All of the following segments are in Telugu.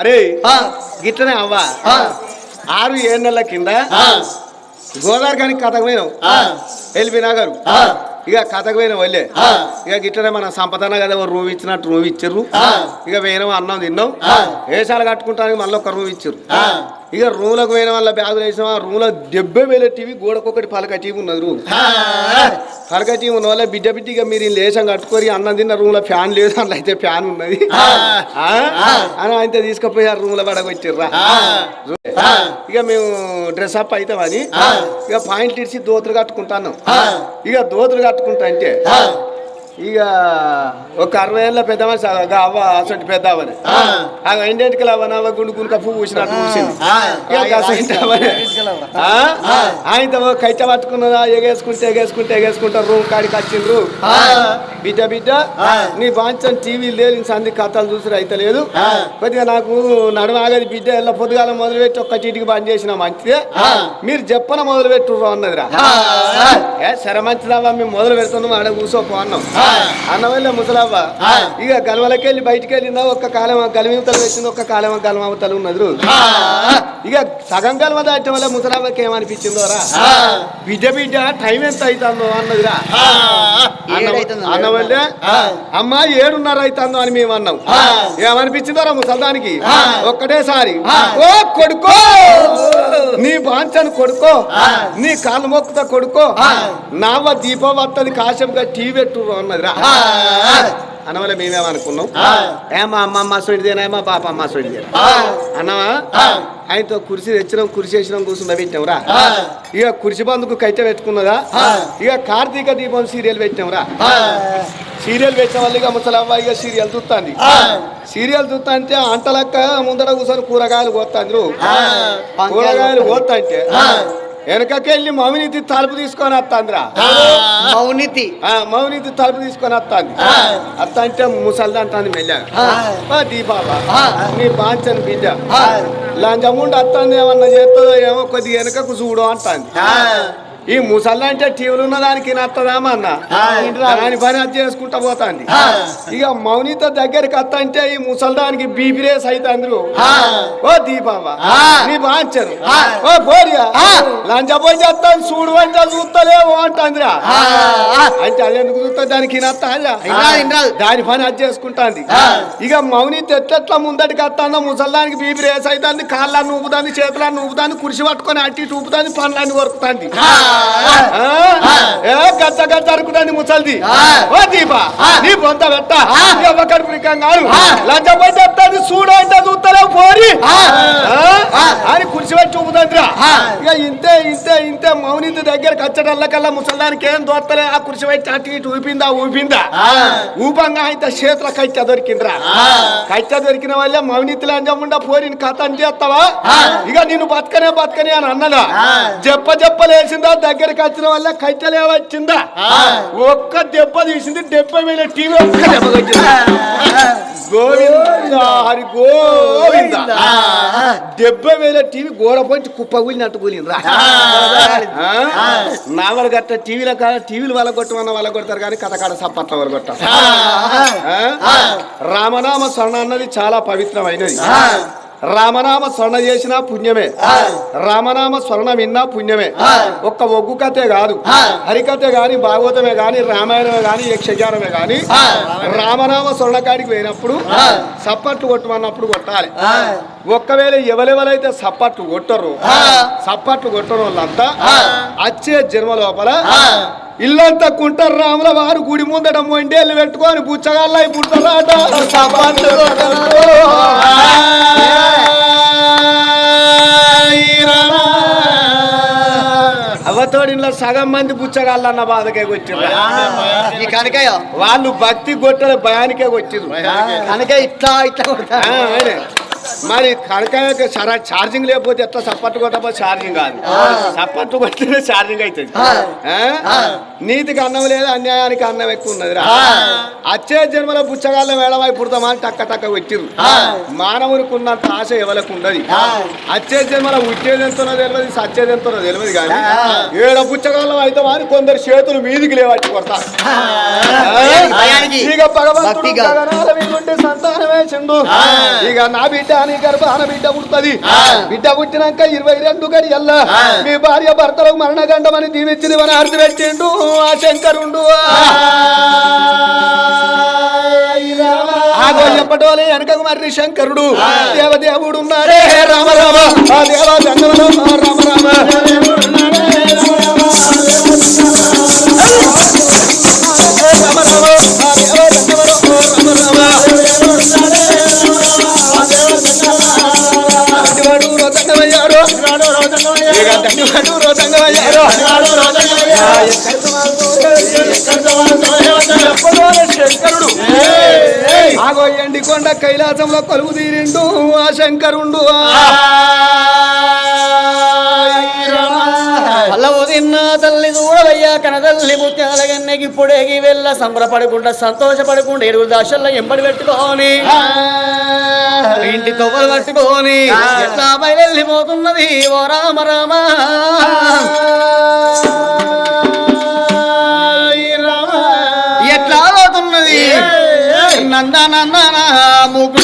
అరే గిట్లనే అవ్వా. ఆరు ఏడు నెలల కింద గోదావరి కానీ కథకు పోయినాం. ఎల్బీ నగరు. ఇక కథకు పోయిన వాళ్ళే. ఇక గిట్లనే మన సంపదన కదా రూమ్ ఇచ్చినట్టు రూమ్ ఇచ్చారు. ఇక పోయినాం అన్నం తిన్నాం. వేషాలు కట్టుకుంటానికి మళ్ళీ ఒక రూమ్ ఇచ్చారు. ఇక రూమ్లకు పోయిన వాళ్ళ బ్యాగులు వేసిన రూమ్లో డెబ్బై వేల టీవీ గోడకొకటి పలక టీవీ ఉన్నది రూమ్. పలక టీవీ ఉన్న వాళ్ళ బిడ్డ బిడ్డగా మీరు లేసం కట్టుకొని అన్నం తిన్న రూమ్లో ఫ్యాన్ లేదు అందులో అయితే ఫ్యాన్ ఉన్నది. అని ఆయన తీసుకుపోయి ఆ రూమ్లో పడగొచ్చిర్రా. ఇక మేము డ్రెస్ అప్ అవుతామని ఆ. ఇక పాయింట్ ఇడిచి దోతులు కట్టుకుంటాను. ఇక దోతులు కట్టుకుంటా అంటే. ఇక ఒక అరవై ఏళ్ళ పెద్ద మనిషి అవ్వ అసలు పెద్ద అవ్వని ఆ. ఇంటికి అవ్వని అవ్వ గుండు గుండు కప్పు పూసినట్టు పూసింది ఆ. ఇక గసంటి అవ్వని. ఆ? ఆయనతో ఓ కైట పట్టుకున్నదా ఎగేసుకుంటే ఎగేసుకుంటే ఎగేసుకుంటా రూమ్ కాడికి వచ్చిండ్రు. బిడ్డ బిడ్డ. నీ బాంచం టీవీ లేదు సంధి కథలు చూసి అయితే లేదు. కొద్దిగా నాకు నడుమ ఆగది బిడ్డ ఎల్ల పొద్దుగాల మొదలుపెట్టి ఒక్క చీటికి బంద్ చేసిన మంచిదే. మీరు చెప్పన మొదలు పెట్టుర్రు అన్నదిరా సరే మంచిదవ్వ మేము మొదలు పెడుతున్నాం ఆడ కూర్చోపో అన్నాం ఆ. అన్న వల్ల ముసలవ్వ. ఇక గలవలకి వెళ్ళి బయటికి వెళ్ళిందా ఒక్క కాలం గలిమితలు వేసింది ఒక్క కాలం గలమవతలు ఉన్నది. ఇక సగం గలమ దాటం వల్ల ముసలవ్వకి ఏమనిపించిందో రా. బిడ్డ బిడ్డ టైం ఎంత అవుతుందో అన్నదిరా ఆ. అన్న- అన్న వల్లే ఆ. అమ్మా ఏడున్నర అవుతుందో అని మేము అన్నాం ఆ. ఏమనిపించిందో రా ముసల్దానికి. ఒక్కటేసారి. ఓ కొడుకో నీ బాంచను కొడుకో ఆ. నీ కాళ్ళు మొక్కుతా కొడుకో. నావ దీపవత్తది కాశంగా టీ పెట్టుర్రు అన్నదిరా ఆ. అనవల్ల మేమేమనుకున్నాం. ఏమా అమ్మమ్మ సొడిదేనా మా పాప అమ్మ సొడిదేనా. అన్నవా. ఆయనతో కుర్చీ తెచ్చినాం కుర్చీ వేసినాం కూర్చుందా పెట్టినాంరా ఆ. ఇక కుర్చీ బందుకు కైట పెట్టుకున్నదా. ఇక కార్తీక దీపం సీరియల్ పెట్టినాంరా ఆ. సీరియల్ పెట్టిన వాళ్ళు ఇక ముసలవ్వ ఇక సీరియల్ చూస్తాంది. సీరియల్ చూస్తా అంటే అంటలక్క ముందర కూర్చొని కూరగాయలు కోస్తాండ్రు ఆ. కూరగాయలు కోస్తా అంటే. వెనకకెళ్ళి మౌనితి తలుపు తీసుకొని వస్తాందిరా మౌనితి ఆ, మౌనితి తలుపు తీసుకొని వస్తాంది. అత్త అంటే ముసల్ది అంటాను మెల్లగా దీపాబా. నీ బాంచని బిడ్డ ఆ. లంచముండి అత్తాంది ఏమన్నా చేస్తుందో ఏమో కొద్దిగా వెనకకు చూడు అంటాంది ఆ. ఈ ముసల్ది అంటే టీవీలు ఉన్న దానికి నత్తదామా అన్న ఆ. దాని పని అది చేసుకుంటా పోతాంది. ఇక మౌనిత దగ్గరికి అత్తంటే ఈ ముసల్దానికి బీపీ రేస్ అయితే అందరూ. ఓ. నీ ఆ. ఓ పోరియా ఆ. లంచ పోయి చేస్తాను చూడు అంటే చూస్తలేవు అంటాందిరా. అంటే అదెందుకు చూస్తా దానికి. దాని పని అది చేసుకుంటాంది. ఇక మౌని తెట్లెట్ల ముందటికి వస్తుందో ముసల్దానికి బీపీ రేస్ అవుతుంది కాళ్ళని ఊపుతుంది చేతులను ఊపుతుంది కుర్చీ పట్టుకొని అట్టి ఇటు ఊపుతుంది పనులన్నీ. ఆ? ఏ గచ్చ గచ్చ అరుకుతాంది ముసల్ది. ఓ దీపా. నీ బొంత పెట్ట ఆ. ఎవ్వకడు ప్రికం కాదు ఆ. లంచ పోయి చెప్తాది చూడు అంటే చూస్తలేవు పోరి. అని కుర్చీ పెట్టి చూపుతుందిరా ఆ. ఇక ఇంతే ఇంతే ఇంతే మౌనింది దగ్గరకు వచ్చేటల్లకల్లా ముసల్దానికి ఏం దోస్తలే ఆ కుర్చీ పెట్టి అటు ఇటు ఊపిందా ఊపిందా. ఊపంగా అయితే చేతుల కట్టె దొరికిందిరా ఆ. కట్టె దొరికిన వల్లే మౌనితి లంచముండా పోరిని కథ అని చేస్తావా. ఇక నిన్ను బతకనే బతకనే అని అన్నదా ఆ. జప్ప జప్పలేసిందా దగ్గరికి వచ్చిన వల్ల కట్టెలే వచ్చిందా. ఒక్క దెబ్బ తీసింది డెబ్బై వేల టీవీ ఒక్క దెబ్బ గోవింద హరి గోవింద. ఆ. డెబ్బై వేల టీవీ గోడ పోయి కుప్ప కూలినట్టు కూలిందిరా ఆ. నావల గట్ట టీవీల కాడ టీవీలు వాళ్ళ కొట్టమన్న వాళ్ళ కొడతారు కానీ కథ కాడ సప్పట్ల వాళ్ళ కొట్టారు? రామనామ స్వర్ణ అన్నది చాలా పవిత్రమైనది. రామనామ స్వర్ణ చేసినా పుణ్యమే. రామనామ స్వర్ణ విన్నా పుణ్యమే. ఒక్క ఒగ్గు కథే కాదు. హరికథే గాని భాగవతమే గాని రామాయణమే గాని యక్షగానమే గాని రామనామ స్వర్ణ కాడికి పోయినప్పుడు సప్పట్లు కొట్టమన్నప్పుడు కొట్టాలి. ఒక్కవేళ ఎవరెవరైతే సప్పట్లు కొట్టరు సప్పట్లు కొట్టరు వాళ్ళంతా వచ్చే జన్మ లోపల ఇల్లంతా కుంటారు రాముల వారు గుడి ముందట మొండేళ్ళు పెట్టుకొని బుచ్చగాళ్ళై కొట్టరు. అవతోడిలో సగం మంది బుచ్చగాళ్ళన్న బాధకే వచ్చిర్రు ఈ కనకయ్య వాళ్ళు భక్తి కొట్టడం భయానికే వచ్చిర్రు కనుక ఇట్లా ఇట్లా కొడతా మరి కనకాయ సరా ఛార్జింగ్ లేకపోతే ఎట్లా సప్పట్టు కొట్టబో ఛార్జింగ్ కాదు. సప్పట్టు కొట్టితే ఛార్జింగ్ అవుతుంది? నీతికి అన్నం లేదు అన్యాయానికి అన్నం ఎక్కువ ఉన్నది రా. అచ్చే జన్మలో బుచ్చగాళ్ళ మేడమై పుడతామా అని టక్క టక్క వచ్చిర్రు మానవునికి ఉన్నంత ఆశ ఎవరికి ఉండదు. అచ్చే జన్మలో ఉచ్చేది ఎంతనో తెలియదు సచ్చేది ఎంతనో తెలియదు కానీ ఏడ బుచ్చగాళ్ళం అయితే అని కొందరు చేతులు మీదికి లేవట్టి కొడతారు. భయానికి. ఇక భగవంతుడు సంతానమే చెండు ఇక నా బిడ్డ నీ గర్భాన బిడ్డ పుడుతుంది. బిడ్డ పుట్టినాక ఇరవై రెండు గడియల్లా. మీ భార్య భర్తలకు మరణగండమని దీవించింది మన అర్థ పెట్టిండు. ఆ శంకరుండు. ఆగో వెనకకు మరి శంకరుడు. దేవదేవుడు ఉన్నాడే రామ రామ. ఆ దేవ రామ రామ. కొండ కైలాసంలో కొలువు తీరిండు ఆ శంకరుండు. తిన్న తల్లి చూడవయ్యా ముత్యాల గన్నెకి పొడేగి వెళ్ళ సంబరపడకుండా సంతోషపడకుండా ఎరువు దాశల్లో ఎంబడి పెట్టుకోని ఇంటి తొవ్వలు పట్టుకోని ఎట్లా బయలుపోతున్నది ఓ రామ రామ. ఎట్లా పోతున్నది? నంద నందన ಮುಗ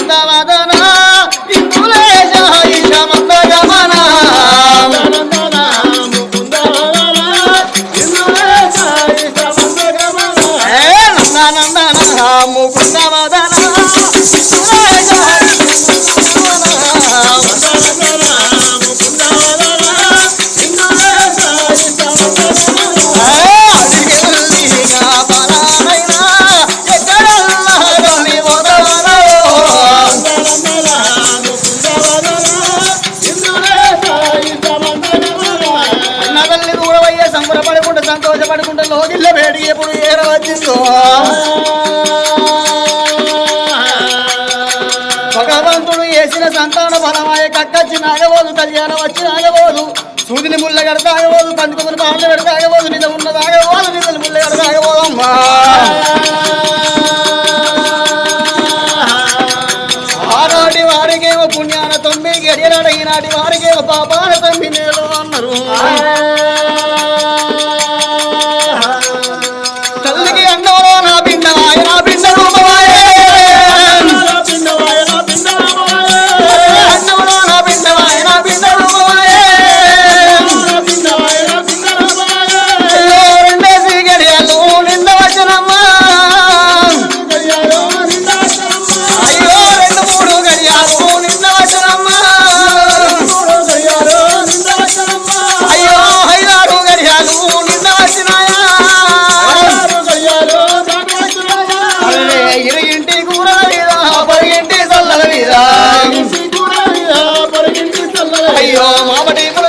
Come on, come on.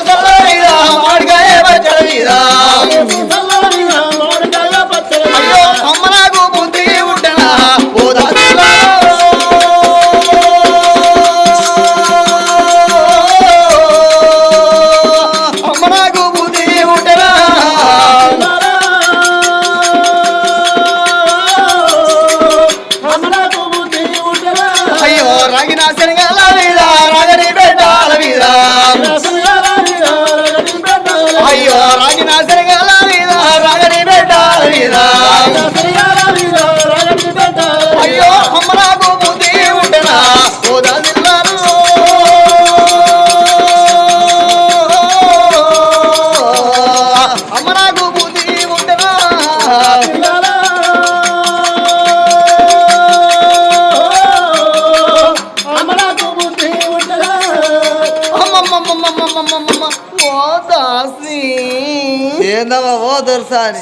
ఏందమ్మా ఓ దొరసాని?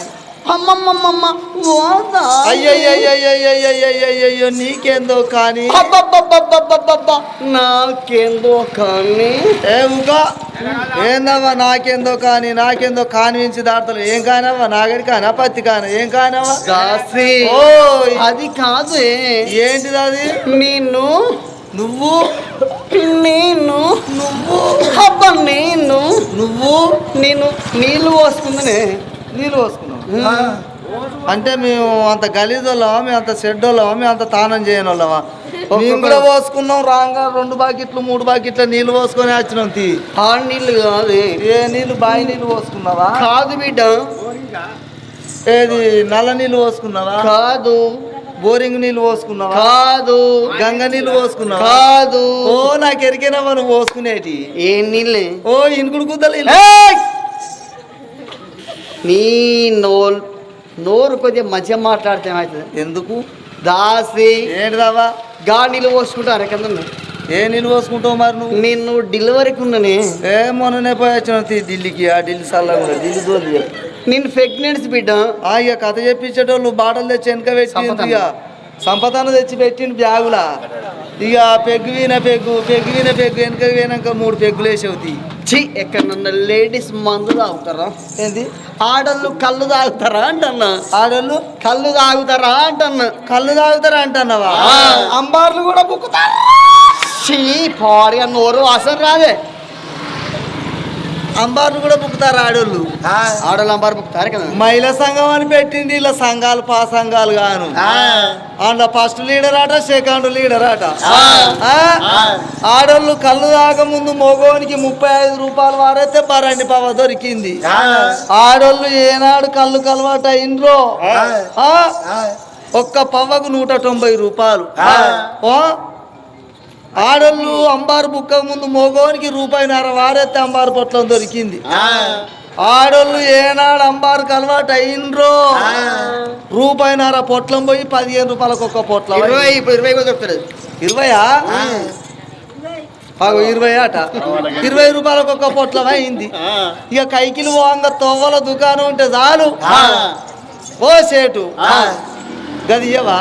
అమ్మమ్మమ్మమ్మ ఓ దాసి అయ్యయ్యయ్యయ్యయ్యయ్యయ్యో నీకేందో కానీ. నాకేందో కానీ? ఏ ఊగా ఏందమ్మా నాకేందో కానీ? నాకేందో కానివించి దాడతలు ఏం కానవ్వా నాగడి కానా పత్తి కానా ఏం కానవ్వా అది కాదు. ఏంటిది అది? నేను నువ్వు? నేను. నువ్వు? అబ్బా నేను. నువ్వు? నేను. నీళ్ళు పోసుకుందనే. నీళ్ళు పోసుకున్నావు. అంటే మేము అంత గలీజోళ్ళమా? మేము అంత షెడ్డోళ్ళమా మేము అంత తానం చేయని వాళ్ళమా మేము కూడా పోసుకున్నాం రాంగా రెండు బాకెట్లు మూడు బాకెట్ల నీళ్ళు పోసుకొని వచ్చినాం తీ. ఆ నీళ్ళు కాదే. ఏ నీళ్ళు బావి నీళ్ళు పోసుకున్నావా? కాదు బిడ్డ. ఏది నల్ల నీళ్ళు పోసుకున్నావా? కాదు. బోరింగ్ నీళ్ళు పోసుకున్నావా? కాదు. గంగ నీళ్ళు పోసుకున్నావా? కాదు. ఓ నాకు ఎరికినవా నువ్వు పోసుకునేటి? ఏ నీళ్ళే? ఓ ఇనుకుడు కుద్దలు ఏయ్! నీ నోరు నోరు కొద్దిగా మంచిగా మాట్లాడితే ఏమవుతుంది ఎందుకు? దాసి. ఏంటిదావా గా నీళ్ళు పోసుకుంటారు కింద ఏ నీళ్ళు పోసుకుంటావు మరి నువ్వు? నిన్ను డెలివరీకి ఉన్ననే. ఏ మొన్ననే పోయి వచ్చిన ఢిల్లీకి ఆ ఢిల్లీ సల్లగా ఢిల్లీ దూరం నేను ప్రెగ్నెన్సీ బిడ్డ. ఆ ఇక కథ చెప్పించేటోళ్ళు బాటలు తెచ్చి వెనక పెట్టింది ఇక సంపదను తెచ్చి పెట్టిండు బ్యాగులా. ఇక పెగ్గు వీన పెగ్గు పెగ్గు వీన పెగ్గు వెనక పోయినాక మూడు పెగ్గులు వేసి అవుతాయి చి ఎక్కడన్నా లేడీస్ మందు తాగుతారా? ఏంది? ఆడళ్ళు కళ్ళు తాగుతారా అంటన్నా? ఆడోళ్ళు కళ్ళు తాగుతారా అంటన్నా? కళ్ళు తాగుతారా అంటున్నావా. అంబార్లు కూడా బుక్కుతారు? చీ పాడిగా నోరు వాసన రాదే. అంబార్లు కూడా బుక్కుతారు ఆడోళ్ళు. ఆడళ్ళు అంబారు బుక్తారు కదా. మహిళా సంఘం అని పెట్టింది ఇలా సంఘాలు పా సంఘాలు గాను. అందులో ఫస్ట్ లీడర్ ఆట సెకండ్ లీడర్ ఆట. ఆ? ఆడోళ్ళు కళ్ళు ముందు మగోనికి ముప్పై ఐదు రూపాయలు వారైతే పరండి పవ దొరికింది. ఆడోళ్ళు ఏనాడు కళ్ళు కలవాట ఇండ్రో ఆ? ఒక్క పవ్వకు నూట తొంభై రూపాయలు. ఓ? ఆడోళ్ళు అంబారు బుక్క ముందు మగోనికి రూపాయిన్నర వారైతే అంబారు పొట్లం దొరికింది. ఆడోళ్ళు ఏనాడు అంబారు అలవాటు అయిండ్రో రూపాయిన్నర పొట్లం పోయి పదిహేను రూపాయలకు ఒక్క పొట్లం ఇరవై ఇరవై చెప్తాడు ఇరవయా? ఇరవై అట ఇరవై రూపాయలకు ఒక్క పొట్లం అయింది. ఇక కైకిలు పోంగ తొవ్వల దుకాణం ఉంటే చాలు. ఓ సేటు. గది ఇయ్యవా?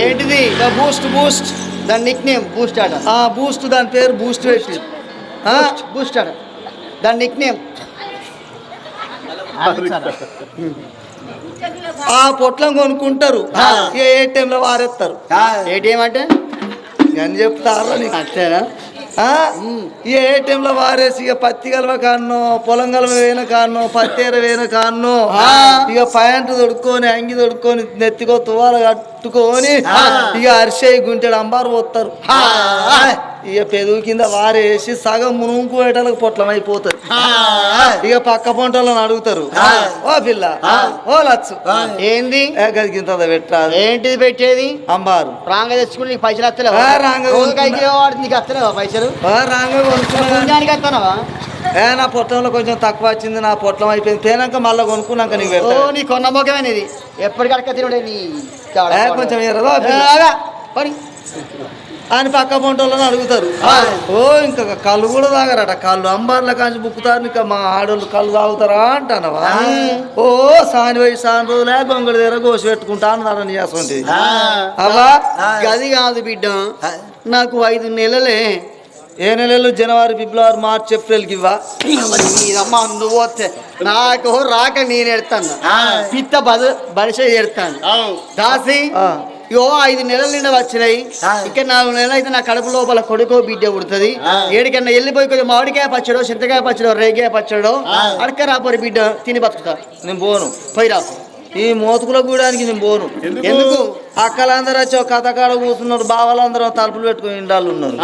ఏంటిది? ఇక బూస్ట్ బూస్ట్. దాని నిక్ నేమ్ బూస్ట్ ఆట బూస్ట్ దాని పేరు బూస్ట్ పెట్టి ఆ? బూస్ట్ ఆట దాని నిక్ నేమ్ ఆ పొట్లం కొనుక్కుంటారు. ఇక ఏటీఎం లో వారేస్తారు ఏటీఎం అంటే? అని చెప్తారా నీకు. ఏటీఎం లో వారేసి ఇక పత్తి కలవ కాన్నో పొలం కలవ వేయన కాన్నో పత్తేర వేయన కాన్నో ఇక ప్యాంట్ తొడుక్కొని అంగి తొడుక్కొని నెత్తికో తువాల కట్టుకొని ఇక అరిసెయి గుంటెడు అంబారు పోతారు ఇక పెదుగు కింద వారేసి సగం మునుగు వేటలకు పొట్లం అయిపోతుంది. ఇక పక్క పొంటలను అడుగుతారు. ఓ పిల్ల ఓ లచ్చు. ఏంది? ఏ ఇంత పెట్టాలి ఏంటిది పెట్టేది? అంబారు. రాంగ తెచ్చుకుని నీకు పైసలు వస్తలేవా? ఆ, రాంగ నీకు వస్తలేవా? పైసలు? వస్తానవా ఏ నా పొట్టంలో కొంచెం తక్కువ వచ్చింది నా పొట్లం అయిపోయింది. తేనాక మళ్ళీ కొనుక్కున్నాక నీకు ఓ నీ కొన్న మొక్కమేనిది ఎప్పటికడక తినడే నీ ఏ, కొంచెం. అని పక్క పొంటోళ్ళని అడుగుతారు. ఓ ఇంకా కళ్ళు కూడా తాగరట. కళ్ళు అంబార్ల కాంచి బుక్కుతారు ఇంకా మా ఆడోళ్ళు కళ్ళు తాగుతారా అంటానవా? ఓ సాని పోయి సాని రోజులే గొంగళి దగ్గర గోసి పెట్టుకుంటా అన్నారు నీ అసలు అవా గది కాదు బిడ్డ. నాకు ఐదు నెలలే. ఏ నెలలు జనవరి ఫిబ్రవరి మార్చ్ ఏప్రిల్కి ఇవ్వా? నీదమ్మ నువ్వు వస్తే నాకు రాక నేను ఎడతాను. పిత్త బద బరిస ఎడతాను. దాసి. ఇగో ఐదు నెలల నిండా వచ్చినాయి. ఇక నాలుగు నెలలు అయితే నా కడుపు లోపల కొడుకో బిడ్డ పుడుతుంది. ఏడికన్నా వెళ్ళిపోయి కొంచెం మామిడికాయ పచ్చడో చింతకాయ పచ్చడో రేగాయ పచ్చడో అడక రాపోరి బిడ్డ తిని బతుకుతా. నేను పోను. పోయి రా ఈ మోతుకుల గూడానికి నేను పోను. ఎందుకు? అక్కలందరూ వచ్చి ఒక కథ కాడ కూర్చున్నారు బావలందరూ తలుపులు పెట్టుకుని ఇండాలు ఉన్నారు.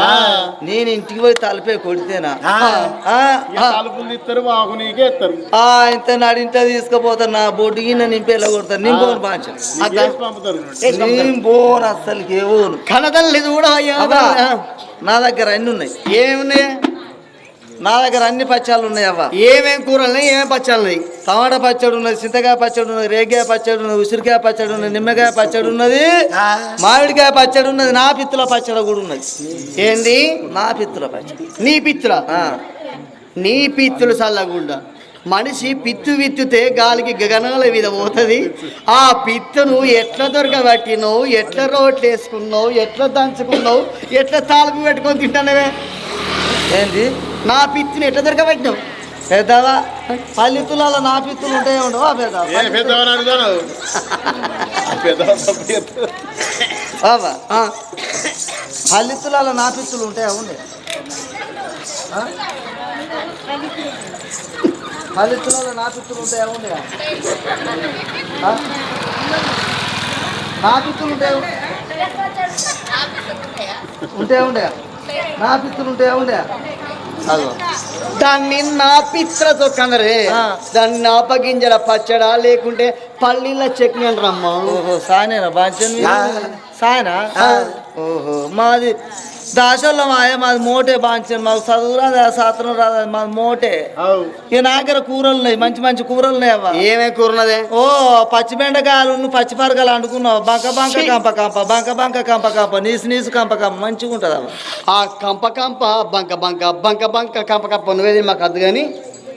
నేను ఇంటికి పోయి తలుపే కొడితేనా? ఇంత నడింట తీసుకుపోతారు నా బొడ్డుకి నన్ను నింపేలా కొడతారు. నేను పోను పంపుతారు నేను పోను అస్సలకి ఏ పోను. కనదల్లి కూడా నా దగ్గర అన్ని ఉన్నాయి. ఏమున్నాయి? నా దగ్గర అన్ని పచ్చాలు ఉన్నాయి అవ్వ. ఏమేం కూరలున్నాయి ఏమేం పచ్చాలున్నాయి టమాటా పచ్చడి ఉన్నది చింతకాయ పచ్చడి ఉన్నది రేగాయ పచ్చడి ఉన్నది ఉసిరికాయ పచ్చడి ఉన్నది నిమ్మకాయ పచ్చడి ఉన్నది మామిడికాయ పచ్చడి ఉన్నది నా పిత్తుల పచ్చడి కూడా ఉన్నది. ఏంది? నా పిత్తుల పచ్చడి. నీ పిత్తుల. నీ పిత్తులు చల్లగుండా మనిషి పిత్తు విత్తుతే గాలికి గగనాల మీద పోతుంది. ఆ పిత్తును ఎట్లా దొరకబట్టినావు ఎట్లా రోట్లు వేసుకున్నావు ఎట్లా దంచుకున్నావు ఎట్లా తాలుపు పెట్టుకొని తింటానవే ఏంది? నా పిత్తుని ఎట్లా దొరకబట్టినావు? పెద్దవా పల్లి తులాల నా పిత్తులు ఉంటాయి ఉండవా చేస్తారు. బాబా ఆ, పల్లి తులాల నా పిత్తులు ఉంటాయా ఉండే. ఆ? పల్లి తులాల నా పిత్తులు ఉంటాయా ఉండే? నా పిత్తులు ఉంటాయా ఉంటే ఉండే. నా పిత్తులు ఉంటాయా ఉండే. దాన్ని నా పిత్ర తొక్కనరే ఆ. దాన్ని నాపగింజల పచ్చడా లేకుంటే పల్లీల చట్నీ అంటారమ్మా ఓహో సానేనా బాంచన్ సాయనా? ఓహో మాది దాసల్లో మాయ మాది మోటే బాంచన్ మాకు చదువు రాదా శాస్త్రం రాదా మాది మోటే. ఇక నా దగ్గర కూరలు ఉన్నాయి మంచి మంచి కూరలు ఉన్నాయి అవ్వ. ఏమే కూరనదే? ఓ పచ్చి బెండకాయలు పచ్చి పరకాలు అంటుకున్నావు. బంక బంక కంప కంప బంక బంక కంప కంప నీసు నీసు కంప కంప మంచిగా ఉంటుంది అవ్వ ఆ కంప కంప బంక బంక బంక బంక కంప కంప నువ్వేది మాకు అద్దు కానీ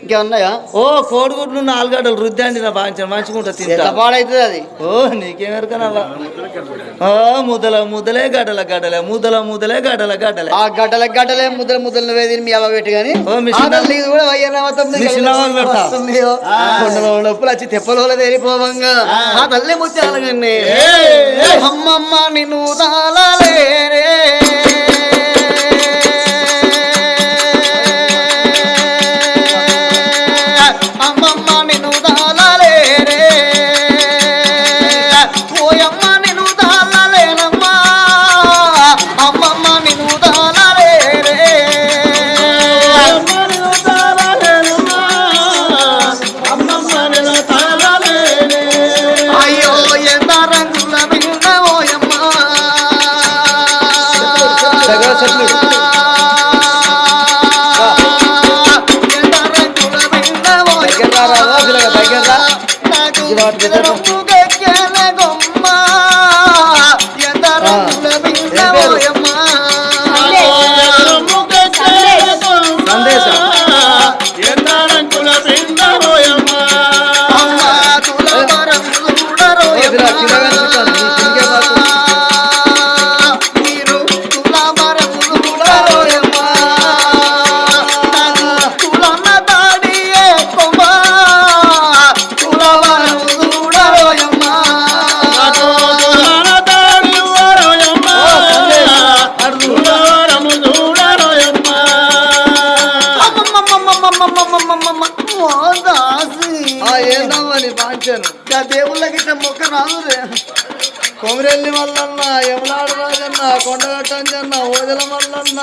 ఇంకేమన్నాయా? ఓ కోడిగుడ్లు నాలుగడ్డలు రుద్దండి నా బాంచన్ మంచిగా ఉంటుంది పాడైతుంది అది? ఓ నీకేమెరకనవ్వా ఓ ముద్దల ముద్దలే గడ్డల గడ్డలే ముద్దల ముద్దలే గడ్డల గడ్డలే. ఆ గడ్డల గడ్డలే ముద్దలు ముద్దలు నువ్వే తిని మీ అవ్వ పెట్టి కానీ కూడా నొప్పులు వచ్చి తెప్పలో తేలిపోవంగా. ఆ. తల్లి ముత్యాలగన్నే. అమ్మమ్మ నిన్ను తాళలేరే ఏందమ్మా నీ బాంచను గా దేవుళ్ళకి ఇట్లా మొక్క రాదు. కొమరెల్లి మల్లన్న యములాడ రాజన్న కొండగట్టంజన్న ఓదెల మల్లన్న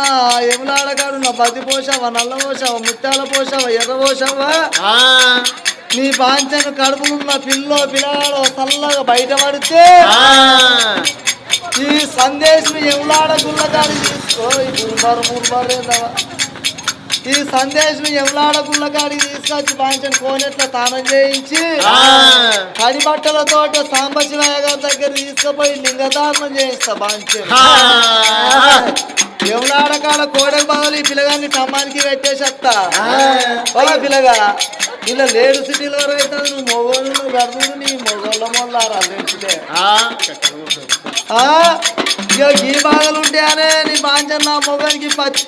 యములాడ కాడున్న బతి పోసావా నల్ల పోసావా ముత్యాల పోసావా ఎర్ర పోసావా నీ బాంచను కడుపులున్న పిల్లో పిల్లగాడో చల్లగా బయట పడితే ఈ సందేశం ఎవలాడ గుళ్ళకాడి తీసుకో ఈ గురుబారు మురుబారు ఏందవ్వ? ఈ సందేశం ఎవలాడ గుళ్ళకాడికి తీసుకొచ్చి బాంచను కోనెట్ల తానం చేయించి కడి బట్టలతోట సాంబశివయ్య గారి దగ్గర తీసుకుపోయి లింగదానం చేయిస్తా బాంచను. ఎవలాడ కాడ కోడె బదులు ఈ పిల్లగాన్ని టమ్మానికి పెట్టేసేస్తా పిల్లగా ఇలా లేడు సిటీలో అవుతుంది నువ్వు నువ్వు గడుపుడు నీ మొగోళ్ళ మొల్లారా లేచితే? ఇక ఈ బాధలు ఉంటాయనే నీ బాంచన్ నా మొగానికి పచ్చి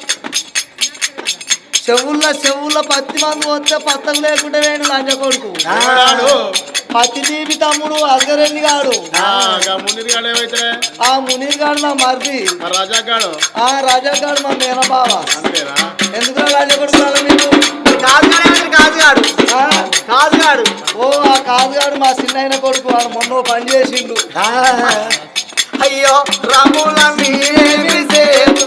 చెవుల్లో చెవుల్లో పత్తి మందు వస్తే పత్తలు లేకుండా వేడు లంచ కొడుకు. పత్తి తీపి తమ్ముడు అసగరెల్లి గాడు. ఆ మునీర్ గాడు నా మరిది. రాజాగాడు ఆ రాజా గాడు మా మేనబావ. అంతేనా? ఎందుకు లంచ కొడుకు మీకు కాదుగాడు? కాదుగాడు ఓ ఆ కాదుగాడు మా చిన్న కొడుకు వాడు మొన్న పని చేసిండు. అయ్యో రాముల సేతు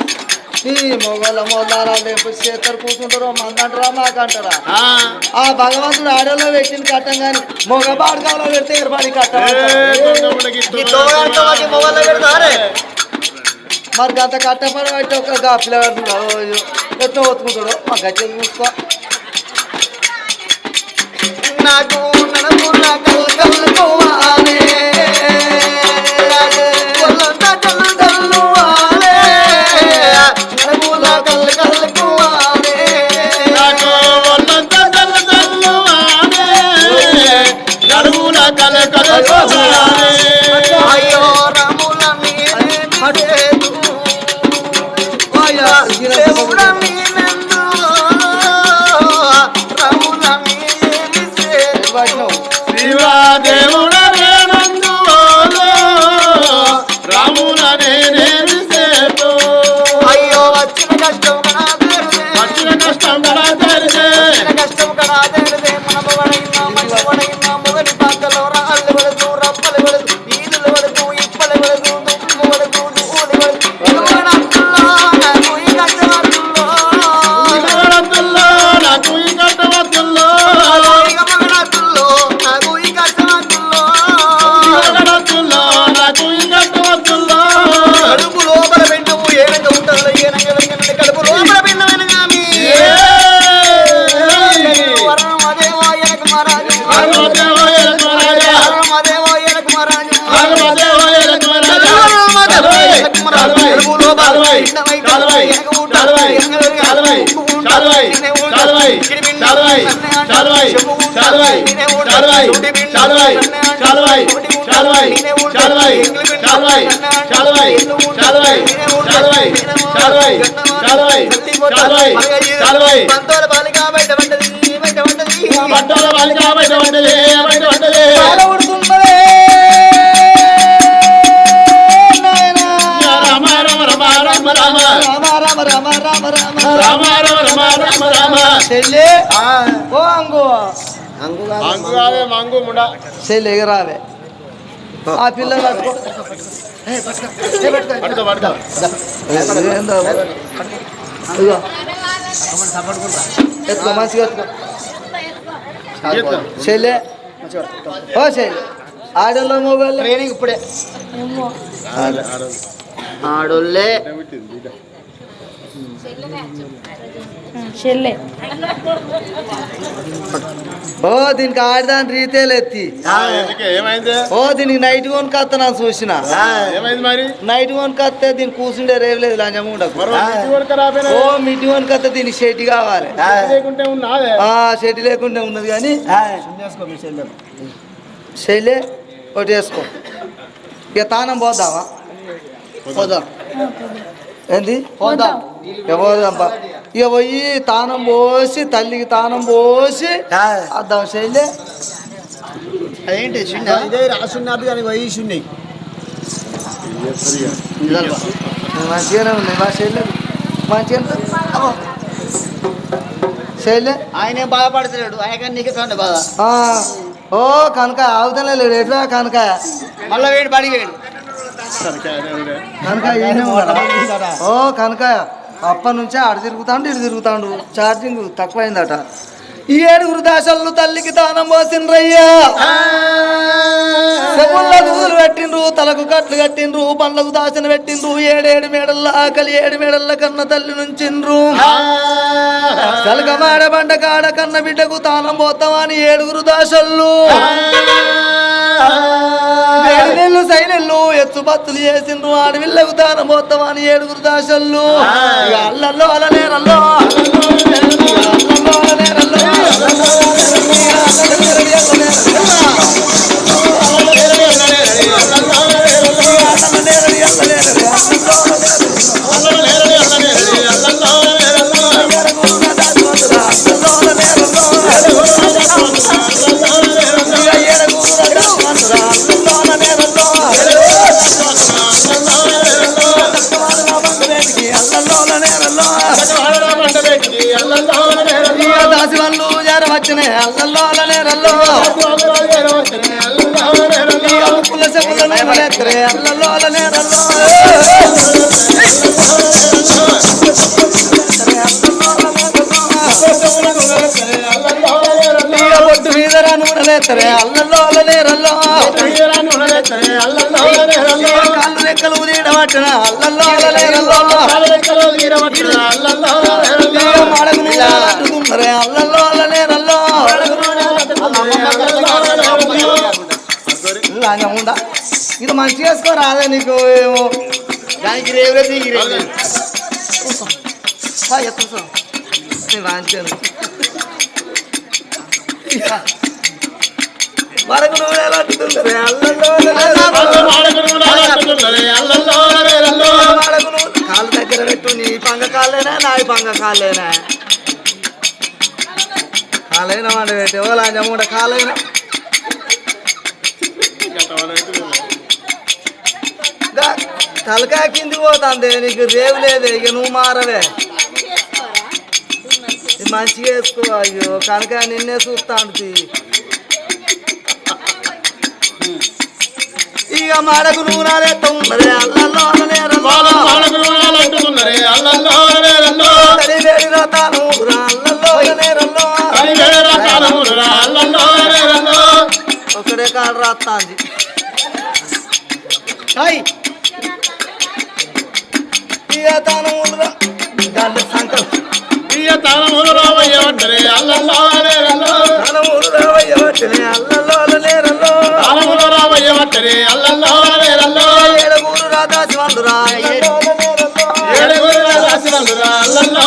ఈ మొగల మొదల లేకపోతే చేస్తారు కూర్చుంటారో మందంటారా మాకంటారా? ఆ. భగవంతుడు ఆడలో పెట్టిన కట్టం కానీ మొగ బాడకాలో పెడితే ఏర్పాటు కట్టం మరి గంత కట్టపడి పెట్టి ఒక గాఫిలో పెడుతున్నాడు ఎట్లా ఒత్తుకుంటాడు మా గచ్చెలు చూసుకో. నాకు పంతోల బాలిక బయట పడ్డది బయట పడ్డది బట్టల బాలిక బయట పడ్డది బయట పడ్డది రామ రామ రామ రామ రామ రామ రామ రామ రామ. రామ రామ రామ రామ చెల్లి. ఓ అంగు. మంగు. కాదే మంగు ముండా. చెల్లి ఎగరావే ఆ. పిల్లలు పట్టుకో. ఎత్తుకో మంచిగా ఎత్తుకో. చెల్లె. ఓ చెల్లె. ఆడలో మొగోళ్ళు. ట్రైనింగ్ ఇప్పుడే. ఆడోళ్ళే. చెల్లె. ఓ దీనికి ఆడదాని రీతేలు ఎత్తి ఎందుకే? ఏమైంది? ఓ దీనికి నైట్ కొనుక వస్తా చూసిన. ఏమైంది మరి? నైట్ కొనుక వస్తే దీనికి కూర్చుండే రేవలేదు వరకు రాపోయినా ఓ మిడ్డి కొనుక వస్తే దీనికి షెట్టి కావాలి. లేకుంటే ఉన్నాదే ఆ షెట్టి లేకుండా ఉన్నది కానీ శైలే ఒకటి వేసుకో. ఇక తానం పోదామా? పోదాం. ఏంది? పోదాం. ఇక పోయి తానం పోసి తల్లికి తానం పోసి అద్దాం శైలే అదేంటి చిన్న? ఇదే మంచిగానే ఉన్నాయి మా మంచిగా శైలే ఆయనే బాధపడుతున్నాడు ఆయన నీకు బాధ. ఓ కనుక ఆగుతలే లేడు. ఎట్లా కనుక మళ్ళా వేడి బడి వేడు కనుక ఈయనే ఉన్నాడా? ఓ కనుక అప్పటి నుంచే ఆడ తిరుగుతాండు ఇటు తిరుగుతాండు. ఛార్జింగ్ తక్కువైందట. ఈ ఏడుగురు దాసళ్ళు తల్లికి దానం పోసిండ్రయ్యా చెవుల్లో పెట్టిండ్రు తలకు కట్లు కట్టిండ్రు పండ్లకు దాసన పెట్టిండ్రు ఏడేడు మేడల్ల ఆకలి ఏడు మేడల్ల కన్న తల్లి నుంచిండ్రు. సలకమాడ బండ కాడ కన్న బిడ్డకు తానం పోతామని ఏడుగురు దాసళ్ళు ఏడు నెలలు సైనెల్లు ఎత్తు బత్తులు చేసిండ్రు ఆడవిల్లకు తానం పోతామని ఏడుగురు ఇక అల్లల్లో అలనేరల్లో నేతరే అల్లలోల నేరల్లో కాళ్ళు రెక్కలు ఉదీడబట్టిన అల్లలోల నేరల్లో మాడకు నీళ్ళ అల్లుకుందరే అల్ల లాగా ఉందా? ఇది మంచి చేసుకో రాదా నీకు ఏమో. దానికి రేవులే దిగి ఎత్తుకో కాళ్ళ దగ్గర పెట్టు నీ పంగ కాలేనా నా పంగ కాలేనా కాలేనా వాడు పెట్టే ఓలా కాలేనా తలకాయ కింది పోతుంది నీకు రేవు లేదే ఇక నువ్వు మారవే. మంచిగా వేసుకో అయ్యో కనుక నిన్నే చూస్తాను ఇక మాడకు నువ్వు ఒకడే కాడు రాస్తాంది ఇక తాను గంట సంకల్ ఇయ్య తాళములు రావయ్య అంటారే అల్లల్లో రేరల్లో తాను రావయ్య పట్టినే అల్లల్లో రేరల్లో ఏడుగురు అల్లల్లో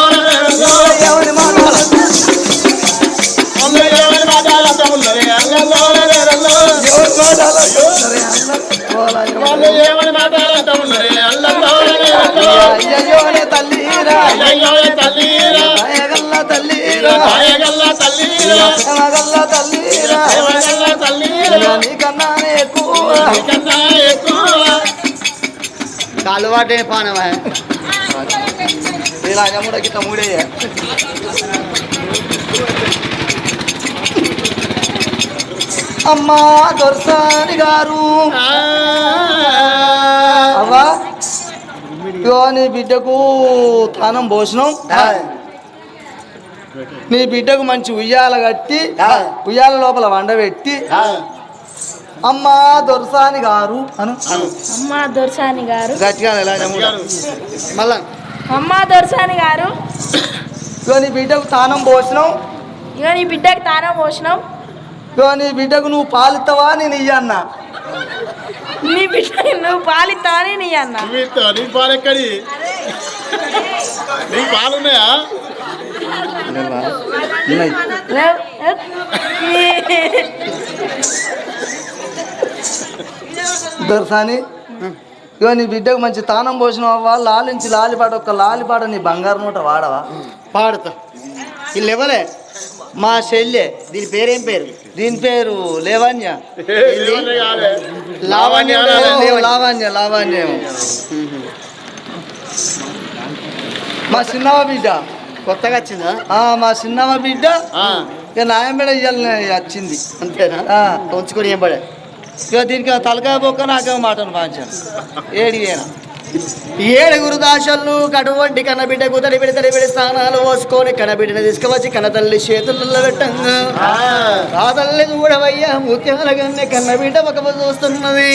వాళ్ళు ఏమని మాట్లాడతా ఉన్నరే అల్లల్లో రేరల్లో అయ్యయ్యో అనే తల్లిరా అయ్యో తల్లిరా అయ్యగల్ల తల్లిరా తాయగల్ల తల్లిరా అయ్యగల్ల తల్లిరా దేవగల్ల తల్లిరా నీకన్నా ఎక్కువ నీకన్నా ఎక్కువ అలవాటే పానమా ఇలా అమ్మడ గిట్ల మూడే అమ్మా దొరసాని గారు. అవ్వా ఇగో నీ బిడ్డకు తానం పోసినాం నీ బిడ్డకు మంచి ఉయ్యాల కట్టి ఉయ్యాల లోపల వండబెట్టి అమ్మా దొరసాని గారు అను. అమ్మ దొరసాని గారు. గట్టిగా. మళ్ళా. అమ్మ దొరసాని గారు. ఇగో నీ బిడ్డకు తానం పోసినాం ఇక నీ బిడ్డకి తానం పోసినాం నీ బిడ్డకు నువ్వు పాలిస్తావా నేను ఇయ్యన్నా. నీ బిడ్డకి నువ్వు పాలిస్తావని నీ అన్న మీతో నీ పాలు ఎక్కడి నీ పాలున్నాయా. దొరసాని ఇగో నీ బిడ్డకు మంచి తానం పోసినావా లాలించి లాలిపాట ఒక్క లాలిపాట నీ బంగారు మూట వాడవా? పాడుతా. వీళ్ళు ఎవరే మా చెల్లె దీని పేరేం పేరు? దీని పేరు లేవాన్య. లావణ్య లావణ్య లావణ్యం మా చిన్నవ బిడ్డ. కొత్తగా వచ్చిందా? మా చిన్నవ బిడ్డ. ఇక నాయం బిడ్డ ఇయ్యాలని వచ్చింది. అంతేనా. ఉంచుకొని ఏం పడే? ఇక దీనికి తలకాయ బొక్క నాకేమో మాటను పాంచాను ఏడిగేనా ఏడుగురు దాశలు కటువంటి కన్నబిడ్డ కుతడి బిడ్డ తడి బిడ్డ స్థానాలు పోసుకొని కన్నబిడ్డని తీసుకువచ్చి కన్న తల్లి చేతులలో పెట్టంగా ఆ. తల్లి చూడవయ్యా ముత్యాల కన్నే కన్నబిడ్డ ఒక చూస్తున్నది.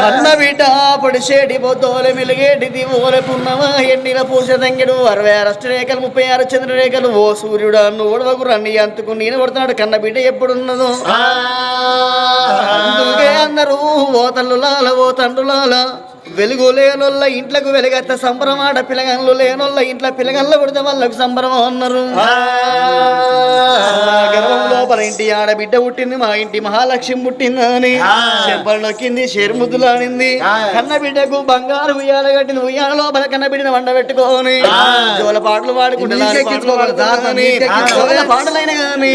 కన్నబిడ్డ పొడిచేటి పొద్దోలే మిలిగేటి దివోలే పున్నమా ఎండిన పూస తంగెడు అరవై ఆరు అష్టరేఖలు ముప్పై ఆరు చంద్రరేఖలు ఓ సూర్యుడు అన్ను ఓడవకు రన్ని అంతుకు నేను కొడుతున్నాడు కన్నబిడ్డ ఎప్పుడున్నదో. అందుకే అందరూ ఓ తల్లులాల ఓ తండ్రులాల వెలుగు లేనోళ్ళ ఇంట్లకు వెలుగెత్త సంబరమాట పిల్లగన్లు లేనోళ్ళ ఇంట్లో పిల్లగన్ల కొడితే వాళ్ళకు సంబరం అన్నారు. గర్వం లోపల ఇంటి ఆడబిడ్డ పుట్టింది మా ఇంటి మహాలక్ష్మి పుట్టింది అని. చెంపలు నొక్కింది షేర్ముద్దులాడింది కన్న బిడ్డకు బంగారు ఉయ్యాల కట్టింది ఉయ్యాల లోపల కన్న బిడ్డను వండ పెట్టుకోని జోల పాటలు పాడుకుంటే? పాటలైన కానీ.